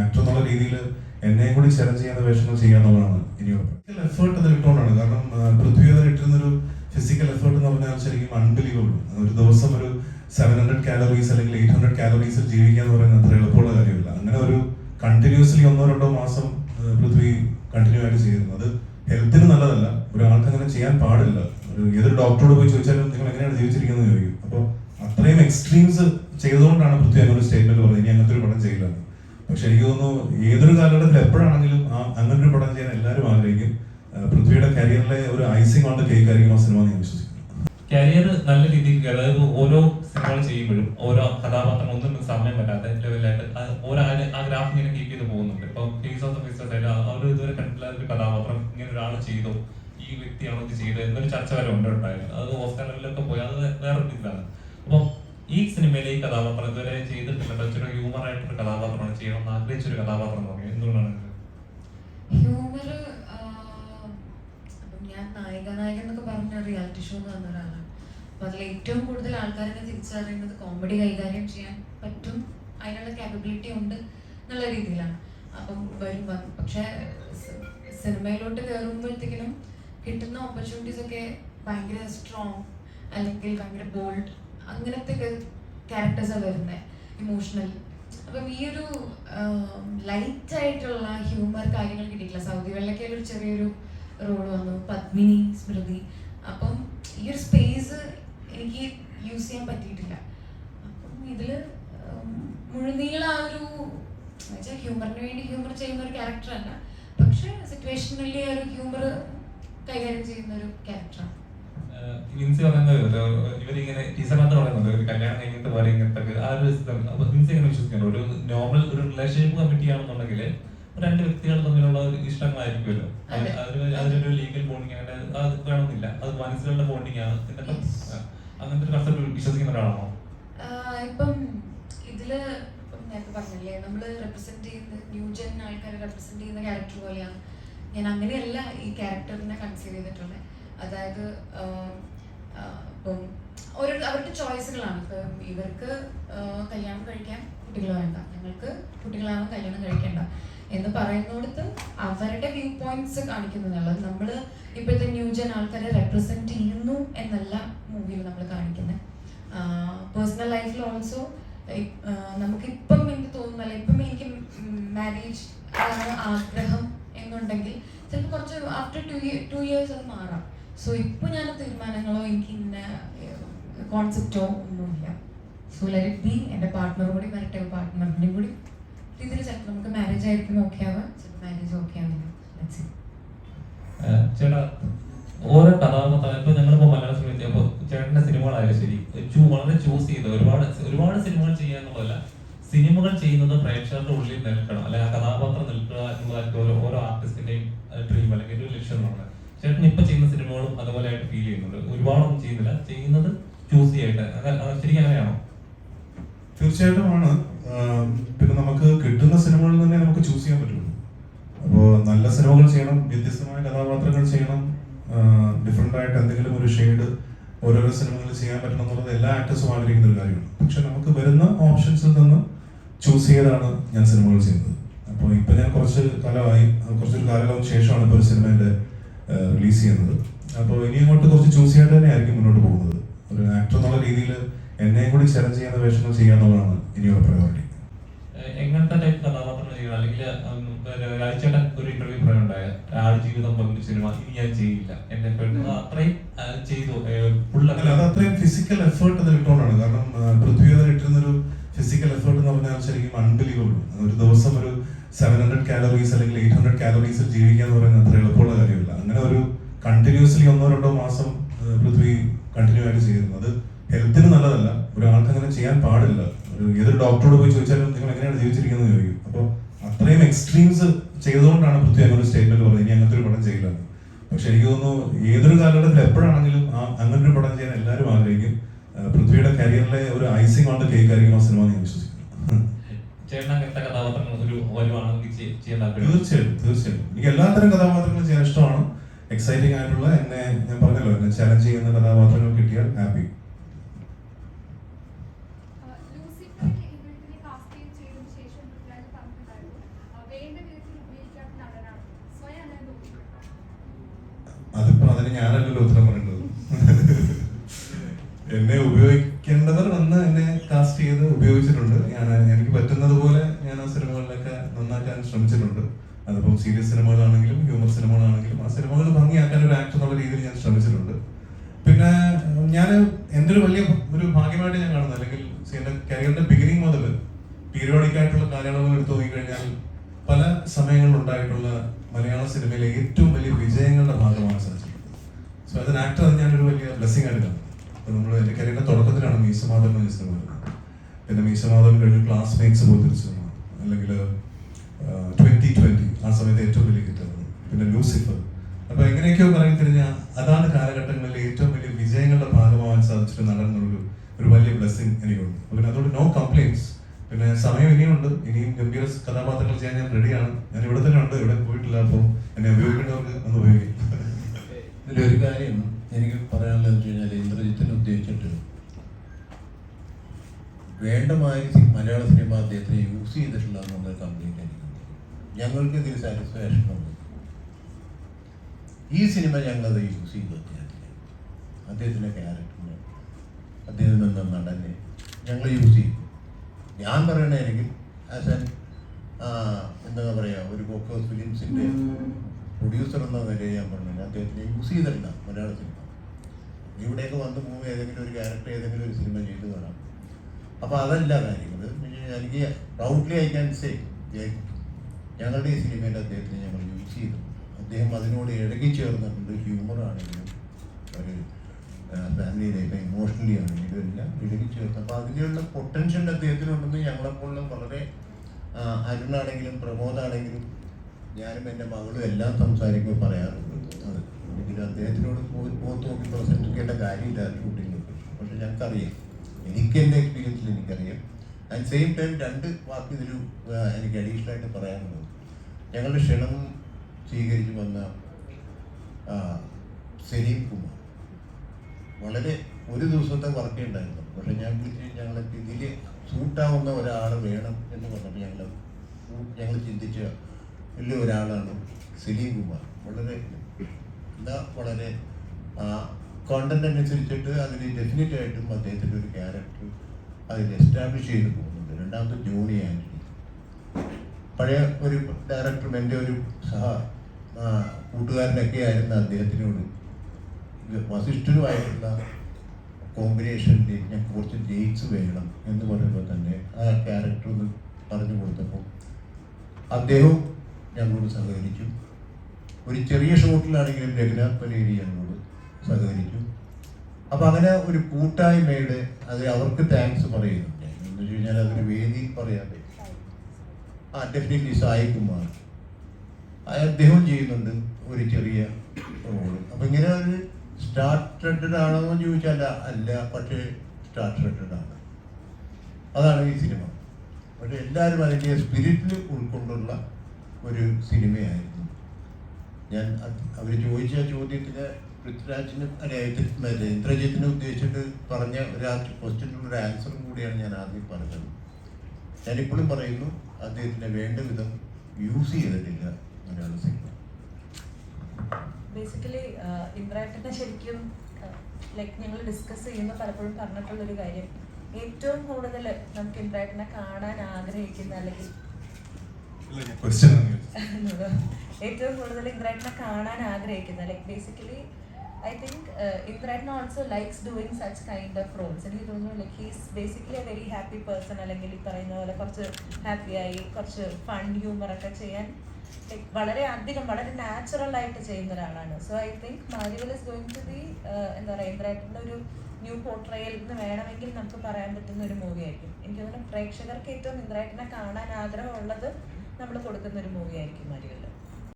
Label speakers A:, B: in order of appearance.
A: Actor എന്നുള്ള രീതിയിൽ എന്നെയും കൂടി ചലഞ്ച് ചെയ്യുന്ന വേഷങ്ങൾ ചെയ്യാന്നുള്ളതാണ് ഇനിയുള്ള എഫേർട്ട് അതിൽ ഇട്ടുകൊണ്ടാണ് കാരണം പൃഥ്വിയത് ഇട്ടിരുന്നൊരു ഫിസിക്കൽ എഫേർട്ട് എന്ന് പറഞ്ഞാൽ ശരിക്കും അൺബിലീവബിൾ ഒരു ദിവസം ഒരു സെവൻ ഹൺഡ്രഡ് കാലറീസ് അല്ലെങ്കിൽ എയ്റ്റ് ഹൺഡ്രഡ് കാലറീസിൽ ജീവിക്കുക എന്ന് പറയുന്നത് അത്ര എളുപ്പമുള്ള കാര്യമില്ല. അങ്ങനെ ഒരു കണ്ടിന്യൂസ്ലി ഒന്നോ രണ്ടോ മാസം പൃഥ്വി കണ്ടിന്യൂ ആയിട്ട് ചെയ്യുന്നു. അത് ഹെൽത്തിന് നല്ലതല്ല. ഒരാൾക്ക് അങ്ങനെ ചെയ്യാൻ പാടില്ല. ഒരു ഏതൊരു ഡോക്ടറോട് പോയി ചോദിച്ചാലും നിങ്ങൾ എങ്ങനെയാണ് ജീവിച്ചിരിക്കുന്നത് ചോദിക്കും. അപ്പോൾ അത്രയും എക്സ്ട്രീംസ് ചെയ്തുകൊണ്ടാണ് പൃഥ്വി അങ്ങനെ ഒരു സ്റ്റേറ്റ്മെന്റ് പറഞ്ഞത് ഇനി അങ്ങനത്തെ ഒരു പടം ചെയ്യില്ല പക്ഷെ എനിക്ക് തോന്നുന്നു ഏതൊരു കാലഘട്ടത്തിൽ എപ്പോഴാണെങ്കിലും ആ അങ്ങനെ ഒരു പടം ചെയ്യാൻ എല്ലാവരും ആഗ്രഹിക്കും. പൃഥ്വിയുടെ കരിയറിലെ ഒരു ഐസിംഗ് ഓൺ ദ കേക്ക് ആയിരിക്കും ആ സിനിമ ഞാൻ വിശ്വസിക്കുന്നു.
B: കരിയർ നല്ല രീതിയിൽ അതായത് ഓരോ സിനിമകൾ ചെയ്യുമ്പോഴും ഓരോ കഥാപാത്രം ഒന്നും സമയം വരാതെ ലെവലായിട്ട് ഓരോ ആ- ഗ്രാഫ് ഇങ്ങനെ കീപ്പ് ചെയ്ത് പോകുന്നുണ്ട്. ഇപ്പൊ ഫേസ് ഓഫ് ദ ഫേസ് അവർ ഇതുവരെ കണ്ടിട്ടില്ല ഒരു കഥാപാത്രം ഇങ്ങനെ ഒരാൾ ചെയ്തു. ഈ വ്യക്തിയാണോ ഇത് ചെയ്തത് എന്നൊരു ചർച്ച വരെ ഉണ്ട് ഉണ്ടായിരുന്നു. അത് ഓസ്കാർ ലെവലിലൊക്കെ പോയി. അത് വേറെ ഇതാണ് അപ്പം ഈ സിനിമയിലെ ഈ കഥാപാത്രം ഇതുവരെ ചെയ്തിട്ടില്ല. ഹ്യൂമർ ആയിട്ടൊരു കഥാപാത്രമാണ് ചെയ്യണം എന്ന് ആഗ്രഹിച്ചൊരു കഥാപാത്രം എന്ന് എന്തുകൊണ്ടാണ് ഇത്?
C: ഹ്യൂമർ അപ്പം ഞാൻ നായിക നായകൻ എന്നൊക്കെ പറഞ്ഞ റിയാലിറ്റി ഷോ എന്ന് പറഞ്ഞ ഒരാളാണ്. അപ്പൊ അതിൽ ഏറ്റവും കൂടുതൽ ആൾക്കാരെ തിരിച്ചറിയുന്നത് കോമഡി കൈകാര്യം ചെയ്യാൻ പറ്റും അതിനുള്ള കാപ്പബിലിറ്റി ഉണ്ട് എന്നുള്ള രീതിയിലാണ്. അപ്പം വരും പക്ഷെ സിനിമയിലോട്ട് കയറുമ്പോഴത്തേക്കിനും കിട്ടുന്ന ഓപ്പർച്യൂണിറ്റീസ് ഒക്കെ ഭയങ്കര സ്ട്രോങ് അല്ലെങ്കിൽ ഭയങ്കര ബോൾഡ് അങ്ങനത്തെ ക്യാരക്ടേഴ്സാണ് വരുന്നത് ഇമോഷണൽ അപ്പം ഈ ഒരു ലൈറ്റ് ആയിട്ടുള്ള ഹ്യൂമർ കാര്യങ്ങൾ കിട്ടിയിട്ടില്ല. സൗദി വെള്ളയ്ക്കയിൽ ഒരു ചെറിയൊരു റോൾ വന്നു. പത്മിനി സ്മൃതി. അപ്പം ഈ ഒരു സ്പേസ് എനിക്ക് യൂസ് ചെയ്യാൻ പറ്റിയിട്ടില്ല. അപ്പം ഇതിൽ മുഴുനീള ആ ഒരു വെച്ചാൽ ഹ്യൂമറിന് വേണ്ടി ഹ്യൂമർ ചെയ്യുന്ന ഒരു ക്യാരക്ടറല്ല പക്ഷെ സിറ്റുവേഷനിലെ ഒരു ഹ്യൂമർ കൈകാര്യം ചെയ്യുന്ന ഒരു ക്യാരക്ടറാണ്
B: ഏഹ് വിൻസി പറയുന്നത് ഒരു ഇവരിങ്ങനെ കല്യാണം കഴിഞ്ഞിട്ട് ആ ഒരു എങ്ങനെ ഒരു നോർമൽ ഒരു റിലേഷൻഷിപ്പ് കമ്മിറ്റി ആണെന്നുണ്ടെങ്കിൽ രണ്ട് വ്യക്തികൾ തമ്മിലുള്ള ഒരു ഇഷ്ടങ്ങളായിരിക്കുമല്ലോ. അത്. അതിനൊരു ലീഗൽ ബോണ്ടിങ് അങ്ങനെ അത് വേണമെന്നില്ല. അത് മനസ്സിലുള്ള ബോണ്ടിങ് ആണ്. അങ്ങനത്തെ ഒരു കൺസെപ്റ്റ് വിശ്വസിക്കുന്ന ഒരാളാണോ?
C: ഇപ്പം ഇതിൽ നേരത്തെ പറഞ്ഞില്ലേ നമ്മൾ റെപ്രസെന്റ് ചെയ്യുന്ന ന്യൂജൻ ആൾക്കാരെ റെപ്രസെന്റ് ചെയ്യുന്ന ക്യാരക്ടർ പോലെയാണ്. ഞാൻ അങ്ങനെയല്ല ഈ ക്യാരക്ടറിനെ കൺസീവ് ചെയ്തിട്ടുള്ളത് അതായത് ഇപ്പം ഓരോ അവരുടെ ചോയ്സുകളാണ് ഇപ്പം ഇവർക്ക് കല്യാണം കഴിക്കാൻ കുട്ടികൾ വേണ്ട. ഞങ്ങൾക്ക് കുട്ടികളാണ് കല്യാണം കഴിക്കേണ്ട. എന്ന് പറയുന്നിടത്ത് അവരുടെ വ്യൂ പോയിന്റ്സ് കാണിക്കുന്നതല്ല നമ്മൾ ഇപ്പോഴത്തെ ന്യൂജൻ ആൾക്കാരെ റെപ്രസെന്റ് ചെയ്യുന്നു എന്നല്ല മൂവിയിൽ നമ്മൾ കാണിക്കുന്നത് പേഴ്സണൽ ലൈഫിൽ ഓൾസോ നമുക്ക് നമുക്കിപ്പം എനിക്ക് തോന്നുന്നല്ല ഇപ്പം എനിക്ക് മാരേജ് ആഗ്രഹം എന്നുണ്ടെങ്കിൽ ചിലപ്പോൾ കുറച്ച് ആഫ്റ്റർ ടു ടു ഇയേഴ്സ് അത് മാറാം. സോ ഇപ്പോൾ ഞാൻ തീരുമാനങ്ങളോ എനിക്ക് ഇന്ന കോൺസെപ്റ്റോ ഒന്നുമില്ല. സോ ലെറ്റ് ബി എന്റെ പാർട്ട്ണർ കൂടി വരട്ടെ ചിലപ്പോൾ ആയിരിക്കും ഓക്കെ ആവാം. മാരേജ് ഓക്കെ ആവില്ല.
B: ചേട്ടാ ഓരോ കഥാപാത്രം ഇപ്പൊ ഞങ്ങളിപ്പോ മലയാള സിനിമ അപ്പൊ ചേട്ടന്റെ സിനിമകളായാലും ശരി വളരെ ചൂസ് ചെയ്ത് ഒരുപാട് ഒരുപാട് സിനിമകൾ ചെയ്യുക എന്നുള്ളതല്ല സിനിമകൾ ചെയ്യുന്നത് പ്രേക്ഷകരുടെ ഉള്ളിൽ നിൽക്കണം. അല്ലെ ആ കഥാപാത്രം നിൽക്കുക എന്നുള്ളതായിട്ട് ഓരോ ഓരോ ആർട്ടിസ്റ്റിന്റെയും ഡ്രീം അല്ലെങ്കിൽ ഒരു ലക്ഷ്യമാണ് ചേട്ടൻ ഇപ്പൊ ചെയ്യുന്ന സിനിമകളും അതുപോലെ ആയിട്ട് ഫീൽ ചെയ്യുന്നുണ്ട്. ഒരുപാടൊന്നും ചെയ്യുന്നില്ല. ചെയ്യുന്നത് ചൂസ് അത് ശരിക്കും അങ്ങനെയാണോ?
A: തീർച്ചയായിട്ടും ആണ്. പിന്നെ കഥാപാത്രങ്ങൾ ചെയ്യണം ഡിഫറെന്റ് ആയിട്ട് എന്തെങ്കിലും ഒരു ഷെയ്ഡ് ഓരോരോ സിനിമകളിൽ ചെയ്യാൻ പറ്റണം എന്നുള്ളത് എല്ലാ ആക്ടേഴ്സും ആഗ്രഹിക്കുന്ന ഒരു കാര്യമാണ്. പക്ഷെ നമുക്ക് വരുന്ന ഓപ്ഷൻസിൽ നിന്ന് ചൂസ് ചെയ്താണ് ഞാൻ സിനിമകൾ ചെയ്യുന്നത്. അപ്പോൾ ഇപ്പം ഞാൻ കുറച്ച് കാലമായി കുറച്ചൊരു കാലങ്ങൾക്ക് ശേഷമാണ് ഇപ്പോൾ ഒരു സിനിമേന്റെ റിലീസ് ചെയ്യുന്നത്. അപ്പോൾ ഇനി അങ്ങോട്ട് കുറച്ച് ചൂസ് ചെയ്യാൻ തന്നെ ആയിരിക്കും മുന്നോട്ട് പോകുന്നത്. ഒരു ആക്ടർ എന്നുള്ള രീതിയിൽ എന്നെയും കൂടി ചലഞ്ച് ചെയ്യുന്ന വേഷങ്ങൾ ചെയ്യാന്നുള്ളതാണ് ഇനിയുള്ള പ്രയോറിറ്റി
B: എങ്ങനത്തെ ടൈപ്പ് കഥാപാത്രങ്ങൾ ചെയ്യുക? അല്ലെങ്കിൽ രാജ്ചേട്ടൻ ആടുജീവിതം പങ്കു സിനിമ ഇനി ഞാൻ ചെയ്യില്ല. എന്നെ പെണ്ണ് അത്രയും ചെയ്തു. ഫുൾ
A: അല്ല അത് അത്രയും ഫിസിക്കൽ എഫേർട്ട് അതിൽ കാരണം ആ, പൃഥ്വി അതിൽ ഇട്ടിരുന്നൊരു ഫിസിക്കൽ എഫേർട്ട് എന്ന് പറഞ്ഞാൽ ശരിക്കും അൺബിലീവബിൾ ഒരു ദിവസം ഒരു സെവൻ ഹൺഡ്രഡ് കാലറീസ് അല്ലെങ്കിൽ എയ്റ്റ് ഹൺഡ്രഡ് കാലറീസിൽ ജീവിക്കുക എന്ന് പറയുന്നത് അത്ര എളുപ്പമുള്ള കാര്യമില്ല. അങ്ങനെ ഒരു കണ്ടിന്യൂസ്ലി ഒന്നോ രണ്ടോ മാസം പൃഥ്വി കണ്ടിന്യൂ ആയിട്ട് ചെയ്യുന്നു. അത് ഹെൽത്തിന് നല്ലതല്ല. ഒരാൾക്ക് അങ്ങനെ ചെയ്യാൻ പാടില്ല. ഒരു ഏതൊരു ഡോക്ടറോട് പോയി ചോദിച്ചാലും നിങ്ങൾ എങ്ങനെയാണ് ജീവിച്ചിരിക്കുന്നത് ചോദിക്കും. അപ്പോൾ അത്രയും എക്സ്ട്രീംസ് ചെയ്തുകൊണ്ടാണ് പൃഥ്വി അങ്ങനെ ഒരു സ്റ്റേറ്റ്മെന്റ് പറഞ്ഞത്. ഇനി അങ്ങനത്തെ ഒരു പടം ചെയ്യില്ല. പക്ഷെ എനിക്ക് തോന്നുന്നു ഏതൊരു കാലഘട്ടത്തിൽ എപ്പോഴാണെങ്കിലും ആ അങ്ങനെ ഒരു പടം ചെയ്യാൻ എല്ലാവരും ആഗ്രഹിക്കും. പൃഥ്വിയുടെ കരിയറിലെ ഒരു ഐസിംഗ് ഓൺ ദ കേക്ക് ആയിരിക്കും ആ സിനിമ എന്ന് ഞാൻ വിശ്വസിക്കുന്നു.
B: തീർച്ചയായിട്ടും തീർച്ചയായിട്ടും.
A: തീർച്ചയായും തീർച്ചയായും എനിക്ക് എല്ലാത്തരം കഥാപാത്രങ്ങളും ചെയ്യാൻ ഇഷ്ടമാണ്. എക്സൈറ്റിംഗ് ആയിട്ടുള്ള എന്നെ ഞാൻ പറഞ്ഞല്ലോ എന്നെ ചലഞ്ച് ചെയ്യുന്ന കഥാപാത്രങ്ങൾ കിട്ടിയാൽ ഹാപ്പി ഞാനല്ലല്ലോ ഉത്തരം പറയേണ്ടത്. എന്നെ ഉപയോഗിക്കേണ്ടവർ വന്ന് എന്നെ കാസ്റ്റ് ചെയ്ത് ഉപയോഗിച്ചിട്ടുണ്ട്. ഞാൻ എനിക്ക് പറ്റുന്നത് പോലെ ഞാൻ ആ സിനിമകളിലൊക്കെ നന്നാക്കാൻ ശ്രമിച്ചിട്ടുണ്ട്. അതിപ്പം സീരിയസ് സിനിമകളാണെങ്കിലും ഹ്യൂമർ സിനിമകളാണെങ്കിലും ആ സിനിമകൾ ഭംഗിയാക്കാൻ ഒരു ആക്ടർ എന്നുള്ള രീതിയിൽ ഞാൻ ശ്രമിച്ചിട്ടുണ്ട്. പിന്നെ ഞാൻ എന്റെ ഒരു വലിയ ഒരു ഭാഗ്യമായിട്ട് ഞാൻ കാണുന്നത് അല്ലെങ്കിൽ എന്റെ കരിയറിന്റെ ബിഗിനിങ് മുതൽ പീരിയോഡിക് ആയിട്ടുള്ള കാലയളവുകൾ എടുത്തു നോക്കിക്കഴിഞ്ഞാൽ പല സമയങ്ങളിലുണ്ടായിട്ടുള്ള മലയാള സിനിമയിലെ ഏറ്റവും വലിയ വിജയങ്ങളുടെ ഭാഗമാണ് സാധിച്ചിട്ടുള്ളത് സോ ആസ് എൻ ആക്ടർ അത് ഞാനൊരു വലിയ ബ്ലെസ്സിങ് ആയിട്ട് നമ്മൾ എന്റെ കരിയറിന്റെ തുടക്കത്തിലാണ് മീസമാധവൻ എന്ന സിനിമ വരുന്നത് പിന്നെ മീസമാധവൻ കഴിഞ്ഞ് ക്ലാസ്മേറ്റ്സ് ഒരു സിനിമ അല്ലെങ്കിൽ ട്വന്റി ട്വന്റി ആ സമയത്ത് ഏറ്റവും വലിയ ഹിറ്റായിരുന്നു പിന്നെ ലൂസിഫർ. അപ്പോൾ എങ്ങനെയൊക്കെയോ പറയും കഴിഞ്ഞാൽ അതാണ് കാലഘട്ടങ്ങളിൽ ഏറ്റവും വലിയ വിജയങ്ങളുടെ ഭാഗമാവാൻ സാധിച്ചിട്ട് നടന്നുള്ളൊരു ഒരു വലിയ ബ്ലെസ്സിങ് എനിക്കുണ്ട്. പിന്നെ അതുകൊണ്ട് നോ കംപ്ലൈൻസ് പിന്നെ സമയം ഇനിയുണ്ട്. ഇനിയും ഗംഭീര കഥാപാത്രങ്ങൾ ചെയ്യാൻ ഞാൻ റെഡിയാണ് ഞാൻ ഇവിടെ തന്നെ ഉണ്ട്. ഇവിടെ പോയിട്ടില്ല. അപ്പോൾ എന്നെ ഉപയോഗിക്കേണ്ടവർക്ക് ഒന്ന് ഉപയോഗിക്കും.
D: ഇതിലൊരു കാര്യം എനിക്ക് പറയാനുള്ളത് വെച്ച് കഴിഞ്ഞാൽ ഇന്ദ്രജിത്തിനെ ഉദ്ദേശിച്ചിട്ട് വേണ്ട മാതിരി മലയാള സിനിമ അദ്ദേഹത്തിന് യൂസ് ചെയ്തിട്ടില്ല എന്നുള്ള കംപ്ലൈന്റ് എനിക്ക് ഞങ്ങൾക്ക് ഇതിൽ സാറ്റിസ്ഫാക്ഷൻ ഉണ്ട്. ഈ സിനിമ ഞങ്ങളത് യൂസ് ചെയ്തു അദ്ദേഹത്തിന് അദ്ദേഹത്തിന്റെ ക്യാരക്ടറിനെ അദ്ദേഹം എന്ന നടനെ ഞങ്ങൾ യൂസ് ചെയ്തു ഞാൻ പറയണെങ്കിൽ ആസ് എൻ എന്താ പറയുക ഒരു കോക്കോസ് ഫിലിംസിന്റെ പ്രൊഡ്യൂസർ എന്ന നിലയിൽ ഞാൻ പറഞ്ഞു അദ്ദേഹത്തിനെ യൂസ് ചെയ്തിട്ടില്ല മലയാള സിനിമ ഇവിടെയൊക്കെ വന്ന് പോകുമ്പോൾ ഏതെങ്കിലും ഒരു ക്യാരക്ടർ ഏതെങ്കിലും ഒരു സിനിമ ചെയ്തു കാണാം. അപ്പോൾ അതല്ല കാര്യങ്ങൾ എനിക്ക് പ്രൗഡ്ലി ഐ ക്യാൻ സേ ഞങ്ങളുടെ ഈ സിനിമയിൽ അദ്ദേഹത്തിനെ ഞങ്ങൾ യൂസ് ചെയ്തു. അദ്ദേഹം അതിനോട് ഇഴകി ചേർന്നിട്ടുണ്ട്. ഹ്യൂമർ ആണെങ്കിലും ഒരു ഫാമിലി ലൈഫ് ഇമോഷണലി ആണെങ്കിലും എല്ലാം ഇഴകി ചേർന്നു അപ്പോൾ അതിനുള്ള പൊട്ടൻഷ്യൽ അദ്ദേഹത്തിനുണ്ടെന്ന് ഞങ്ങളെപ്പോഴും വളരെ അരുണാണെങ്കിലും പ്രമോദാണെങ്കിലും ഞാനും എന്റെ മകളും എല്ലാം സംസാരിക്കുമ്പോൾ പറയാറുണ്ട്. അത്. അദ്ദേഹത്തിനോട് പോയി പോത്ത് നോക്കി പ്രസന്റിക്കേണ്ട കാര്യമില്ല ഷൂട്ടിങ്ങിൽ പക്ഷെ ഞങ്ങൾക്കറിയാം. എനിക്ക് എന്റെ എക്സ്പീരിയൻസിൽ എനിക്കറിയാം. അറ്റ് സെയിം ടൈം രണ്ട് വാക്ക് ഇതിൽ എനിക്ക് അഡീഷണൽ ആയിട്ട് പറയാനുള്ളത് ഞങ്ങളുടെ ക്ഷണം സ്വീകരിച്ച് വന്ന സലീം കുമാർ. വളരെ ഒരു ദിവസത്തെ വർക്കേ ഉണ്ടായിരുന്നു. പക്ഷെ ഞാൻ വിളിച്ച് ഞങ്ങളെ ഇതിൽ സൂട്ടാവുന്ന ഒരാൾ വേണം എന്ന് പറഞ്ഞപ്പോൾ ഞങ്ങൾ ഞങ്ങൾ ചിന്തിച്ച വലിയ ഒരാളാണ് സലീം കുമാർ. വളരെ എന്താ വളരെ കോണ്ടന്റ് അനുസരിച്ചിട്ട് അതിന് ഡെഫിനറ്റ് ആയിട്ടും അദ്ദേഹത്തിന്റെ ഒരു ക്യാരക്ടർ അതിൽ എസ്റ്റാബ്ലിഷ് ചെയ്ത് പോകുന്നുണ്ട്. രണ്ടാമത് ജോണി ആന്റണി പഴയ ഒരു ഡയറക്ടറും എന്റെ ഒരു സഹ കൂട്ടുകാരനൊക്കെ ആയിരുന്നു അദ്ദേഹത്തിനോട് വസിഷ്ഠരുമായിട്ടുള്ള കോമ്പിനേഷനിൽ ഞാൻ കുറച്ച് ഡേറ്റ്സ് വേണം എന്ന് പറയുമ്പോൾ തന്നെ ആ ക്യാരക്ടർ ഒന്ന് പറഞ്ഞു കൊടുത്തപ്പോൾ അദ്ദേഹവും ഞങ്ങളോട് സഹകരിച്ചു. ഒരു ചെറിയ ഷോട്ടിലാണെങ്കിലും രഘുനാഥ് പലേരി ഞങ്ങളോട് സഹകരിച്ചു. അപ്പോൾ അങ്ങനെ ഒരു കൂട്ടായ്മയുടെ അത് അവർക്ക് താങ്ക്സ് പറയുന്നുണ്ട്. എന്ന് വെച്ച് കഴിഞ്ഞാൽ അതൊരു വേദിയിൽ പറയാൻ ആ ഡെഫിനറ്റ്ലി സായി കുമാർ. അദ്ദേഹം ചെയ്യുന്നുണ്ട് ഒരു ചെറിയ റോൾ അപ്പം ഇങ്ങനെ ഒരു സ്റ്റാർട്ടഡ് ആണോ എന്ന് ചോദിച്ചാൽ അല്ല പക്ഷേ സ്റ്റാർട്ടഡ് ആണ്. അതാണ് ഈ സിനിമ. പക്ഷെ എല്ലാവരും അതിന്റെ സ്പിരിറ്റിൽ ഉൾക്കൊണ്ടുള്ള ഒരു സിനിമയായിരുന്നു. ഞാൻ അവർ ചോദിച്ച ചോദ്യത്തിന് പൃഥ്വിരാജിന് അല്ലെ ഇന്ദ്രജിത്തിനെ ഉദ്ദേശിച്ചിട്ട് പറഞ്ഞ ഒരു ക്വസ്റ്റ്യനുള്ള ഒരു ആൻസറും കൂടിയാണ് ഞാൻ ആദ്യം പറഞ്ഞത്. ഞാനിപ്പോഴും പറയുന്നു അദ്ദേഹത്തിനെ വേണ്ട വിധം യൂസ് ചെയ്തിട്ടില്ല മലയാള സിനിമ.
E: ബേസിക്കലി ഇന്ദ്രാട്ടിനെ ശരിക്കും ലൈക്ക് ഞങ്ങൾ ഡിസ്കസ് ചെയ്യുമ്പോൾ പലപ്പോഴും പറഞ്ഞിട്ടുള്ളൊരു കാര്യം. ഏറ്റവും കൂടുതൽ നമുക്ക് ഇന്ദ്രാട്ടിനെ കാണാൻ ആഗ്രഹിക്കുന്ന അല്ലെങ്കിൽ ഏറ്റവും കൂടുതൽ ഇന്ദ്രായിട്ടിനെ കാണാൻ ആഗ്രഹിക്കുന്ന like basically I think ഇന്ദ്രായിട്ടിന് also likes doing such kind of roles എനിക്ക് തോന്നുന്നു like he's basically a very happy person അല്ലെങ്കിൽ ഈ പറയുന്ന പോലെ കുറച്ച് ഹാപ്പിയായി കുറച്ച് ഫൺ ഹ്യൂമർ ഒക്കെ ചെയ്യാൻ ലൈക് വളരെ അധികം വളരെ നാച്ചുറൽ ആയിട്ട് ചെയ്യുന്ന ഒരാളാണ്. So I think Marvel is going to be എന്താ പറയുക ഇന്ദ്രായിട്ടിന്റെ ഒരു ന്യൂ പോർട്രയൽ എന്ന് വേണമെങ്കിൽ നമുക്ക് പറയാൻ പറ്റുന്ന ഒരു മൂവി ആയിരിക്കും. എനിക്ക് തോന്നുന്നു പ്രേക്ഷകർക്ക് ഏറ്റവും ഇന്ദ്രായിട്ടിനെ കാണാൻ ആഗ്രഹമുള്ളത് നമ്മൾ കൊടുക്കുന്ന ഒരു മൂവി ആയിരിക്കും മാരിവൽ